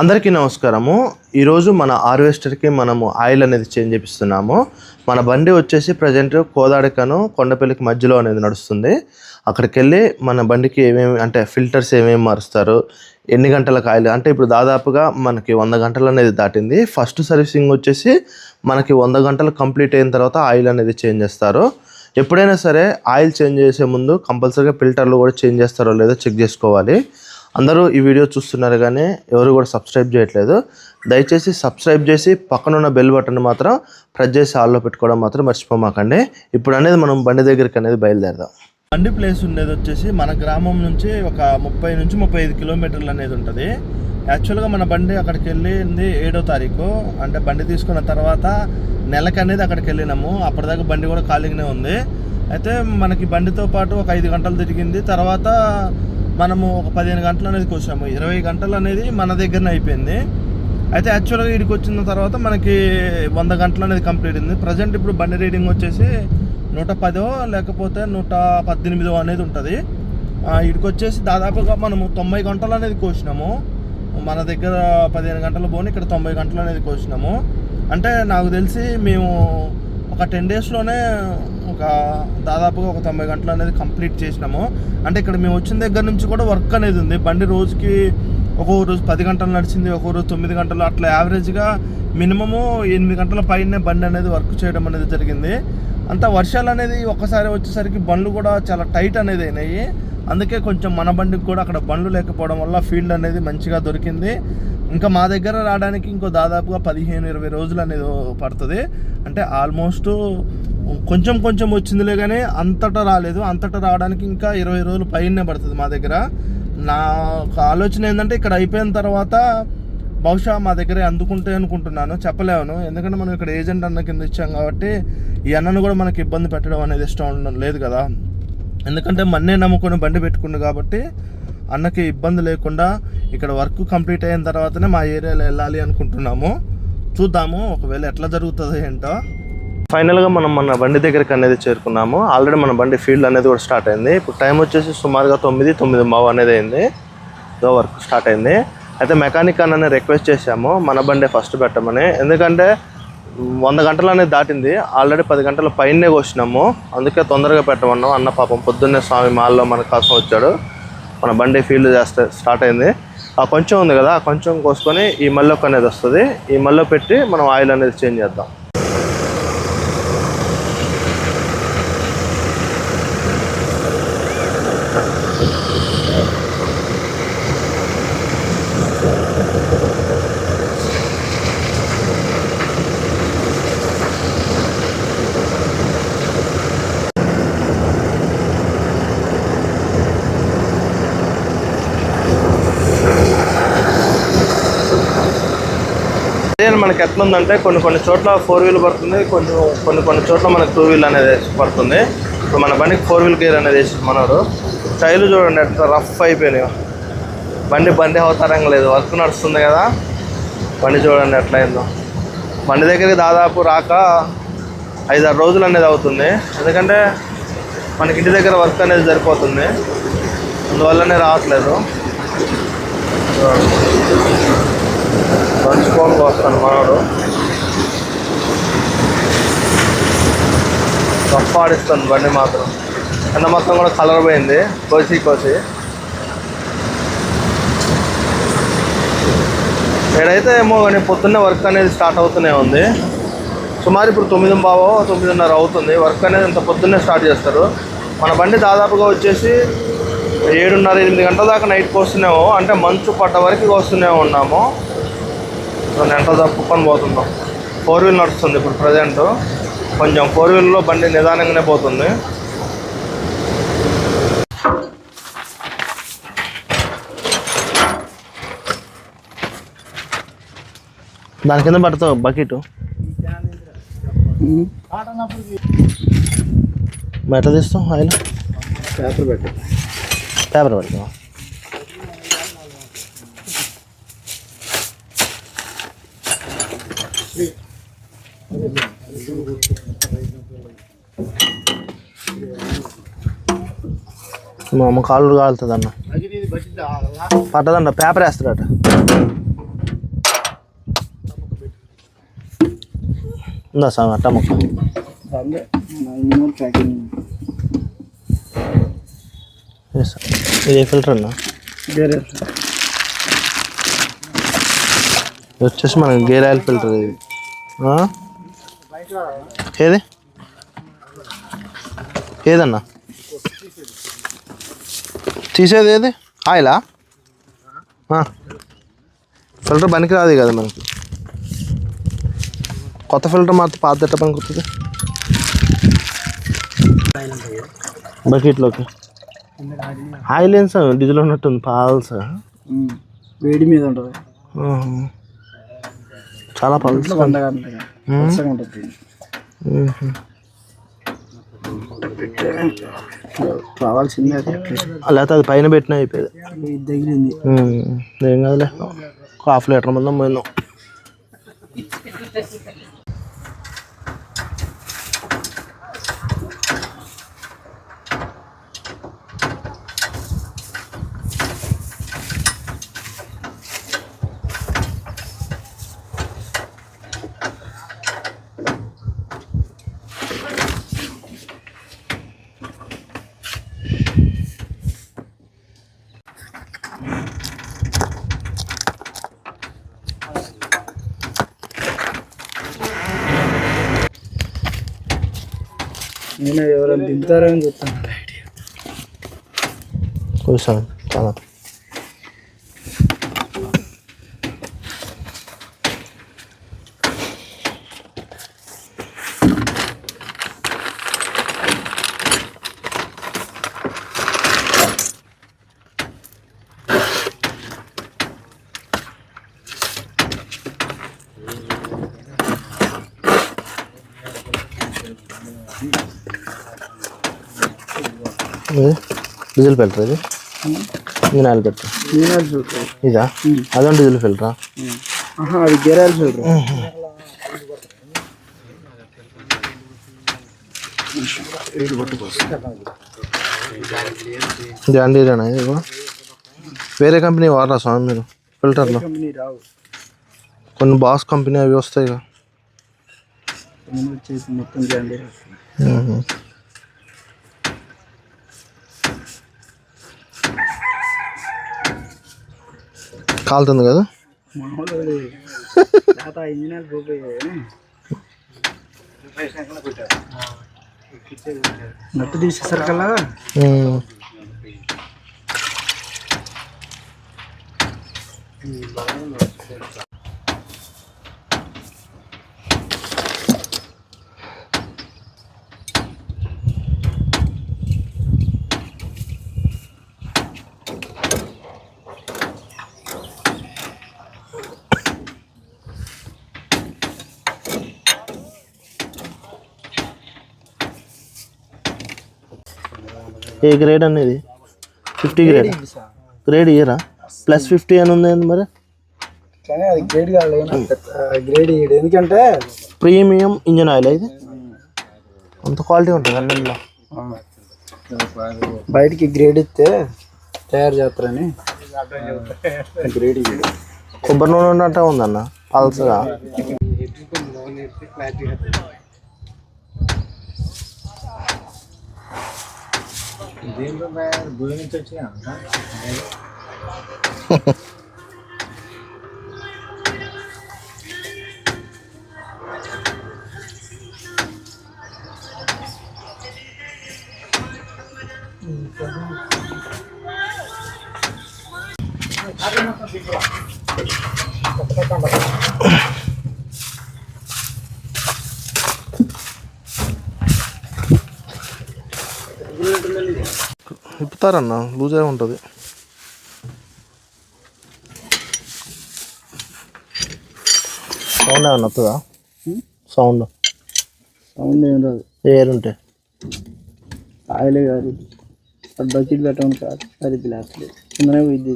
అందరికీ నమస్కారము. ఈరోజు మన హార్వెస్టర్కి మనము ఆయిల్ అనేది చేంజ్ చేపిస్తున్నాము. మన బండి వచ్చేసి ప్రజెంట్ కోదాడకను కొండపల్లికి మధ్యలో అనేది నడుస్తుంది. అక్కడికి వెళ్ళి మన బండికి ఏమేమి అంటే ఫిల్టర్స్ ఏమేమి మారుస్తారు ఎన్ని గంటలకు ఆయిల్ అంటే ఇప్పుడు దాదాపుగా మనకి వంద గంటలు అనేది దాటింది. ఫస్ట్ సర్వీసింగ్ వచ్చేసి మనకి వంద గంటలు కంప్లీట్ అయిన తర్వాత ఆయిల్ అనేది చేంజ్ చేస్తారు. ఎప్పుడైనా సరే ఆయిల్ చేంజ్ చేసే ముందు కంపల్సరీగా ఫిల్టర్లు కూడా చేంజ్ చేస్తారో లేదో చెక్ చేసుకోవాలి. అందరూ ఈ వీడియో చూస్తున్నారు కానీ ఎవరు కూడా సబ్స్క్రైబ్ చేయట్లేదు. దయచేసి సబ్స్క్రైబ్ చేసి పక్కన ఉన్న బెల్ బటన్ మాత్రం ప్రెస్ చేసి ఆల్లో పెట్టుకోవడం మాత్రం మర్చిపోమాకండి. ఇప్పుడు అనేది మనం బండి దగ్గరికి అనేది బయలుదేరదాం. బండి ప్లేస్ ఉండేది వచ్చేసి మన గ్రామం నుంచి ఒక ముప్పై నుంచి ముప్పై ఐదు కిలోమీటర్లు అనేది ఉంటుంది. యాక్చువల్గా మన బండి అక్కడికి వెళ్ళింది ఏడో తారీఖు. అంటే బండి తీసుకున్న తర్వాత నెలకి అనేది అక్కడికి వెళ్ళినాము. అప్పటిదాకా బండి కూడా ఖాళీగానే ఉంది. అయితే మనకి బండితో పాటు ఒక ఐదు గంటలు తిరిగింది. తర్వాత మనము ఒక పదిహేను గంటలు అనేది కూర్చాము ఇరవై గంటలు అనేది మన దగ్గరనే అయిపోయింది. అయితే యాక్చువల్గా ఇక్కడికి వచ్చిన తర్వాత మనకి వంద గంటలు అనేది కంప్లీట్ అయింది. ప్రజెంట్ ఇప్పుడు బండి రీడింగ్ వచ్చేసి నూట పదో లేకపోతే నూట పద్దెనిమిదో అనేది ఉంటుంది. ఇక్కడికి వచ్చేసి దాదాపుగా మనము తొంభై గంటలు అనేది కోసినాము. మన దగ్గర పదిహేను గంటలు పోని ఇక్కడ తొంభై గంటలు అనేది కోసినాము. అంటే నాకు తెలిసి మేము ఒక టెన్ డేస్లోనే ఒక దాదాపుగా ఒక తొంభై గంటలు అనేది కంప్లీట్ చేసినాము. అంటే ఇక్కడ మేము వచ్చిన దగ్గర నుంచి కూడా వర్క్ అనేది ఉంది. బండి రోజుకి ఒక్కొక్క రోజు పది గంటలు నడిచింది ఒక్కొక్క రోజు తొమ్మిది గంటలు. అట్లా యావరేజ్గా మినిమము ఎనిమిది గంటల పైనే బండి అనేది వర్క్ చేయడం అనేది జరిగింది. అంతా వర్షాలు అనేది ఒక్కసారి వచ్చేసరికి బండ్లు కూడా చాలా టైట్ అనేది అయినాయి. అందుకే కొంచెం మన బండికి కూడా అక్కడ బండ్లు లేకపోవడం వల్ల ఫీల్డ్ అనేది మంచిగా దొరికింది. ఇంకా మా దగ్గర రావడానికి ఇంకో దాదాపుగా పదిహేను ఇరవై రోజులు అనేది పడుతుంది. అంటే ఆల్మోస్ట్ కొంచెం కొంచెం వచ్చిందిలే కానీ అంతటా రాలేదు. అంతటా రావడానికి ఇంకా ఇరవై రోజులు పైనే పడుతుంది మా దగ్గర. నా ఒక ఆలోచన ఏంటంటే ఇక్కడ అయిపోయిన తర్వాత బహుశా మా దగ్గర అందుకుంటే అనుకుంటున్నాను. చెప్పలేను. ఎందుకంటే మనం ఇక్కడ ఏజెంట్ అన్న కింద ఇచ్చాం కాబట్టి ఈ అన్నను కూడా మనకి ఇబ్బంది పెట్టడం అనేది ఇష్టం ఉండడం లేదు కదా. ఎందుకంటే మన్నే నమ్ముకొని బండి పెట్టుకుండు కాబట్టి అన్నకి ఇబ్బంది లేకుండా ఇక్కడ వర్క్ కంప్లీట్ అయిన తర్వాతనే మా ఏరియాలో వెళ్ళాలి అనుకుంటున్నాము. చూద్దాము ఒకవేళ ఎట్లా జరుగుతుందో ఏంటో. ఫైనల్గా మనం మన బండి దగ్గరికి అనేది చేరుకున్నాము. ఆల్రెడీ మన బండి ఫీల్డ్ అనేది కూడా స్టార్ట్ అయింది. ఇప్పుడు టైం వచ్చేసి సుమారుగా తొమ్మిది తొమ్మిది మావు అనేది అయింది. దో వర్క్ స్టార్ట్ అయింది. అయితే మెకానిక్ అన్నని రిక్వెస్ట్ చేశాము. మన బండే ఫస్ట్ పెట్టమని. ఎందుకంటే వంద గంటలు అనేది దాటింది. ఆల్రెడీ పది గంటల పైనే కోసినాము. అందుకే తొందరగా పెట్టమన్నాం అన్న పాపం పొద్దున్నే స్వామి మాల్లో మన కోసం వచ్చాడు. మన బండి ఫీల్డ్ చేస్తే స్టార్ట్ అయింది. ఆ కొంచెం ఉంది కదా ఆ కొంచెం కోసుకొని ఈ మల్లొక్ అనేది వస్తుంది. ఈ మల్లో పెట్టి మనం ఆయిల్ అనేది చేంజ్ చేద్దాం. అదే మనకి ఎట్లా ఉందంటే కొన్ని కొన్ని చోట్ల ఫోర్ వీల్ పడుతుంది కొంచెం కొన్ని కొన్ని చోట్ల మనకి టూ వీల్ అనేది పడుతుంది. ఇప్పుడు మన బండికి ఫోర్ వీల్ గేర్ అనేది వేసి మనరు టైర్లు చూడండి అట్లా రఫ్ అయిపోయినాయి. బండి బండి అవతారం లేదు వర్క్ నడుస్తుంది కదా. బండి చూడండి ఎట్లయిందో బండి దగ్గరికి దాదాపు రాక ఐదారు రోజులు అనేది అవుతుంది. ఎందుకంటే మనకి ఇంటి దగ్గర వర్క్ అనేది సరిపోతుంది. అందువల్లనే రావట్లేదు. ఫోన్ దంచుకోని మనోడు తప్పాడిస్తాను బండి మాత్రం. ఎండ మొత్తం కూడా కలర్ పోయింది. కోసి కోసి. ఏడైతే ఏమో కానీ పొద్దున్నే వర్క్ అనేది స్టార్ట్ అవుతూనే ఉంది. సుమారు ఇప్పుడు తొమ్మిది బావో తొమ్మిదిన్నర అవుతుంది. వర్క్ అనేది ఇంత పొద్దున్నే స్టార్ట్ చేస్తారు. మన బండి దాదాపుగా వచ్చేసి ఏడున్నర ఎనిమిది గంటల దాకా నైట్ వస్తున్నాము అంటే మంచు పడ్డ వరకు వస్తూనే ఉన్నాము. రెండు గంటలు తప్పుకొని పోతున్నాం. ఫోర్ వీల్ నడుస్తుంది ఇప్పుడు ప్రజెంట్ కొంచెం ఫోర్ వీల్లో బండి నిదానంగానే పోతుంది. దాని కింద పడతావు బకెట్ ఎట్లా తీస్తాం ఆయిల్? పేపర్ పెట్టు. పేపర్ పెడతాం మా అమ్మ కాలుతుంది అన్న పట్టదన్న పేపర్ వేస్తాడట. ఉందా సార్ అట్ట మొక్క? ఇది ఫిల్టర్ అన్న? వచ్చేసి మనకి గేర్ ఆయిల్ ఫిల్టర్ ఇది. ఏది? ఏదన్నా? తీసేది ఏది? ఆయిలా. ఫిల్టర్ పనికి రాదు కదా మనకి కొత్త ఫిల్టర్ మాత్రం పాత ఎట్ట పనికి వస్తుంది బకెట్లోకి. ఆయిల్ ఏం సార్? డీజిల్ ఉన్నట్టుంది పాల్స్? వేడి మీద ఉంటుంది. చాలా ఉంటుంది. రావాల్సిందే లేకపోతే అది పైన పెట్టినా అయిపోయేది. తగిలింది ఏం కాదులే. ఒక హాఫ్ లీటర్ మందం పోయిందాం నేను ఎవరైనా దింపుతారని చెప్తాను. కొంచెం చాలా. ఇది డీజిల్ ఫిల్టర్ ఇది. Engine oil filter. ఇదా? అదే డీజిల్ ఫిల్టరా? అది జాండీరేనా ఇది కూడా? వేరే కంపెనీ వాడరా స్వామి మీరు? ఫిల్టర్లో? కొన్ని బాస్ కంపెనీ అవి వస్తాయి కదా మొత్తం కాలుతుంది కదా? నట్టు తీసేసరికల్లా మ్మ్. ఏ గ్రేడ్ అనేది ఫిఫ్టీ గ్రేడ్ గ్రేడ్ ఇయరా ప్లస్ ఫిఫ్టీ అని ఉంది మరి? కానీ అది గ్రేడ్ గ్రేడ్ ఇయ్యడు. ఎందుకంటే ప్రీమియం ఇంజన్ ఆయిల్ ఇది? అంత క్వాలిటీ ఉంటుంది అన్నింటిలో బయటికి గ్రేడ్ ఇస్తే తయారు చేస్తారని. గ్రేడ్ ఇయ్యడు. కొబ్బరి నూనె ఉన్నట్టే ఉందన్న పల్సగా దీంట్లో భూమి నుంచి వచ్చినా ఇప్పుతారన్న లూజే ఉంటుంది. సౌండ్ ఏమన్నా వస్తుందా? సౌండ్. సౌండ్ ఏం రాదు. ఎయిర్ ఉంటే. ఆయిలే కాదు. అది బకెట్ పెట్టమని కాదు. అది గ్లాస్ లేదు. కిందనే పోయింది.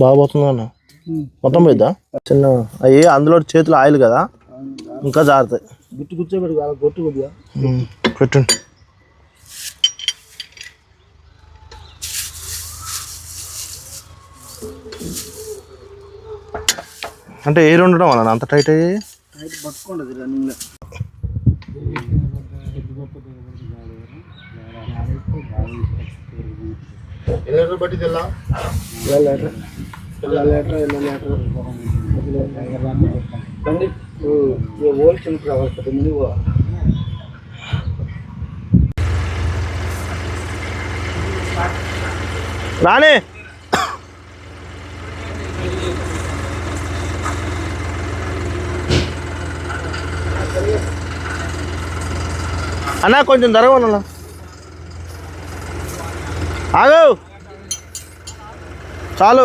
బాగా పోతుంది అన్న. ఉమ్. మొత్తం పోయిద్దా? చిన్న అయ్యి అందులో చేతులు ఆయిల్ కదా? ఇంకా జారుతాయి. గుట్టు కూర్చోబెట్టు అలా కొట్టు కొద్దిగా. పెట్టండి అంటే ఎయిర్ ఉండడం వలన అంత టైట్ అయ్యి? నైట్ పట్టుకుంటుంది రన్నింగ్లో ఇలా? లీటర్ ఇలా లీటర్ ఇలా లీటర్ బండి ఓల్ చిన్న ప్రవర్తన ముందు రాణి అన్నా కొంచెం జరగవన్నా ఆగు. చాలు.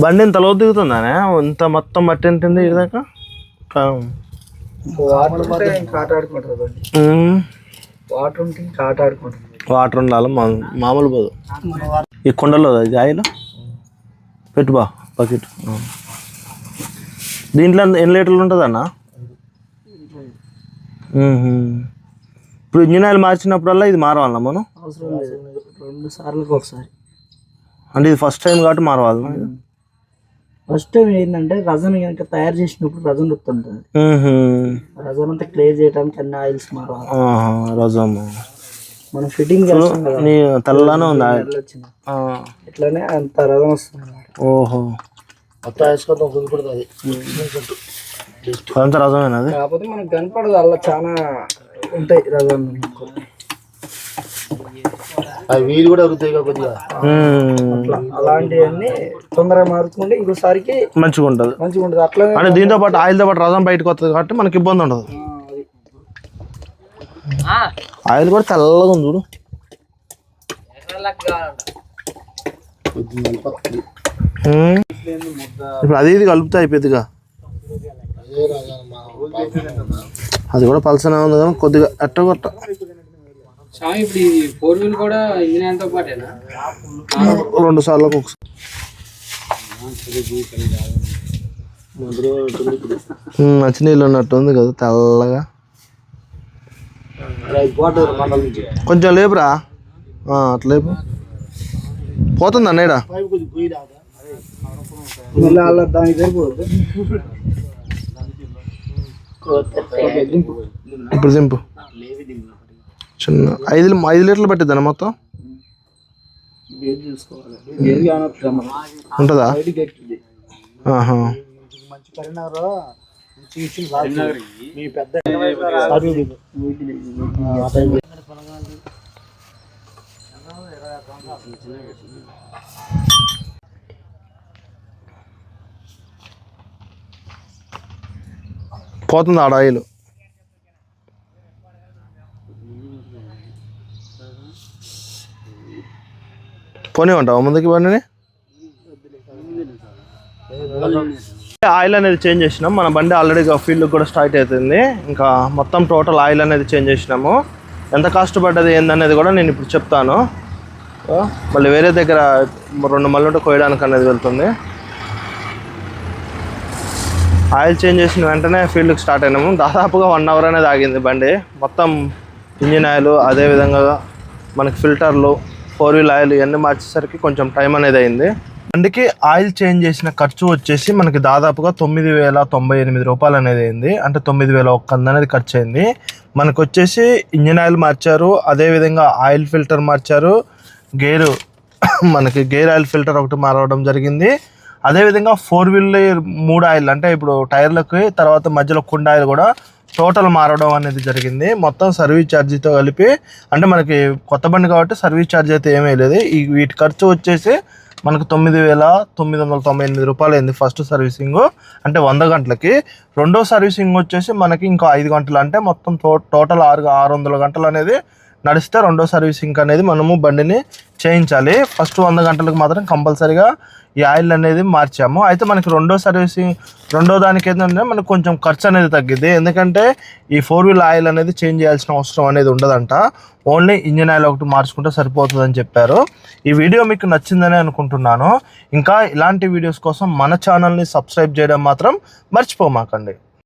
బండి ఇంత లోతు దిగుతుందానే ఇంత మొత్తం మట్టి ఎంత ఇదాకా వాటర్ ఉంటే ఇంకా ఆట ఆడుకుంటుంది బండి వాటర్ ఉంటే ఇంకా ఆట ఆడుకుంటుంది వాటర్ ఉండాలి మా- మామూలు పోదు. ఈ కుండలో ఇది ఆయిల్? పెట్టు బా బకెట్. దీంట్లో ఎన్ని లీటర్లు ఉంటుంది అన్న ఇప్పుడు ఇంజిన్ ఆయిల్ మార్చినప్పుడల్లా ఇది మారవాలన్నా మనం? అవసరం లేదు. రెండు సార్లకు ఒకసారి. అంటే ఇది ఫస్ట్ టైం కాబట్టి మారవాలి ఫస్ట్ టైం ఏంటంటే రజన్ కనుక తయారు చేసినప్పుడు రజన్ వస్తుంటుంది రజన్ అంతా క్లియర్ చేయడానికి అన్ని ఆయిల్స్ రజము మనం ఫిట్టింగ్ చేస్తాం కదా. నీ తెల్లనే ఉంది? ఆయిల్ ఎట్లా వచ్చింది. ఆ, ఇట్లానే అంత రజం వస్తుంది. ఓహో. అదంతా రజమేనా అది? కాకపోతే మనకు కనపడదు అలా చాలా ఉంటాయి రజం మ్మ్. అలాంటివన్నీ తొందరగా మారుతుంటే ఇంకోసారికి మంచిగా ఉంటుంది. మంచిగా ఉంటుంది. అట్లా అంటే దీంతో పాటు ఆయిల్తో పాటు రసం బయటకు వస్తుంది కాబట్టి మనకి ఇబ్బంది ఉండదు. ఆయిల్ కూడా తెల్లగా ఉంది చూడు. ఇప్పుడు అది ఇది కలిపితే అయిపోద్దిగా అది కూడా పలసనే ఉంది కానీ కొద్దిగా ఎట్ట కొట్ట స్వామి ఇప్పుడు ఈ ఫోర్ వీల్ కూడా ఇంజనీర్తో పాటేనా? రెండు సార్లు ఒకసారి మ్మ్, మంచినీళ్ళు ఉన్నట్టు ఉంది కదా తెల్లగా. కొంచెం లేపురా. ఆ, అట్లా లేపు. పోతుంది అన్నయ్య ఇప్పుడు దింపు. చిన్న ఐదు ఐదు లీటర్లు పట్టిద్దాను మొత్తం? ఉంటుందా? పోతుంది ఆడ ఆయిల్. పోనీ ఉంటావా? ముందుకి బండిని ఆయిల్ అనేది చేంజ్ చేసినాం. మన బండి ఆల్రెడీ ఫీల్డ్ కూడా స్టార్ట్ అవుతుంది. ఇంకా మొత్తం టోటల్ ఆయిల్ అనేది చేంజ్ చేసినాము. ఎంత కాస్ట్ పడ్డది ఏందనేది కూడా నేను ఇప్పుడు చెప్తాను. మళ్ళీ వేరే దగ్గర రెండు మళ్ళీ కోయడానికి అనేది వెళ్తుంది. ఆయిల్ చేంజ్ చేసిన వెంటనే ఫీల్డ్కి స్టార్ట్ అయినాము. దాదాపుగా వన్ అవర్ అనేది ఆగింది బండి. మొత్తం ఇంజిన్ ఆయిల్ అదేవిధంగా మనకి ఫిల్టర్లు ఫోర్ వీల్ ఆయిల్ ఇవన్నీ మార్చేసరికి కొంచెం టైం అనేది అయింది. బండికి ఆయిల్ చేంజ్ చేసిన ఖర్చు వచ్చేసి మనకి దాదాపుగా తొమ్మిది వేల తొంభై ఎనిమిది రూపాయలు అనేది అయింది. అంటే తొమ్మిది వేల ఒక్క అనేది ఖర్చు అయింది. మనకు వచ్చేసి ఇంజిన్ ఆయిల్ మార్చారు. అదేవిధంగా ఆయిల్ ఫిల్టర్ మార్చారు. గేరు మనకి గేర్ ఆయిల్ ఫిల్టర్ ఒకటి మారవడం జరిగింది. అదేవిధంగా ఫోర్ వీల్ మూడు ఆయిల్ అంటే ఇప్పుడు టైర్లకి తర్వాత మధ్యలో కుండ ఆయిల్ కూడా టోటల్ మారడం అనేది జరిగింది. మొత్తం సర్వీస్ ఛార్జీతో కలిపి అంటే మనకి కొత్త బండి కాబట్టి సర్వీస్ ఛార్జ్ అయితే ఏమీ లేదు. ఈ వీటి ఖర్చు వచ్చేసి మనకు తొమ్మిది వేల తొమ్మిది వందల తొంభై ఎనిమిది రూపాయలు అయింది ఫస్ట్ సర్వీసింగ్. అంటే వంద గంటలకి. రెండో సర్వీసింగ్ వచ్చేసి మనకి ఇంకో ఐదు గంటలు అంటే మొత్తం టో- టోటల్ ఆరు ఆరు వందల గంటలు అనేది నడిస్తే రెండో సర్వీసింగ్ అనేది మనము బండిని చేయించాలి. ఫస్ట్ వంద గంటలకు మాత్రం కంపల్సరీగా ఈ ఆయిల్ అనేది మార్చాము. అయితే మనకి రెండో సర్వీసింగ్ రెండో దానికి ఏంటంటే మనకు కొంచెం ఖర్చు అనేది తగ్గిద్ది. ఎందుకంటే ఈ ఫోర్ వీల్ ఆయిల్ అనేది చేంజ్ చేయాల్సిన అవసరం అనేది ఉండదంట. ఓన్లీ ఇంజిన్ ఆయిల్ ఒకటి మార్చుకుంటే సరిపోతుందని చెప్పారు. ఈ వీడియో మీకు నచ్చిందని అనుకుంటున్నాను. ఇంకా ఇలాంటి వీడియోస్ కోసం మన ఛానల్ని సబ్స్క్రైబ్ చేయడం మాత్రం మర్చిపోమాకండి.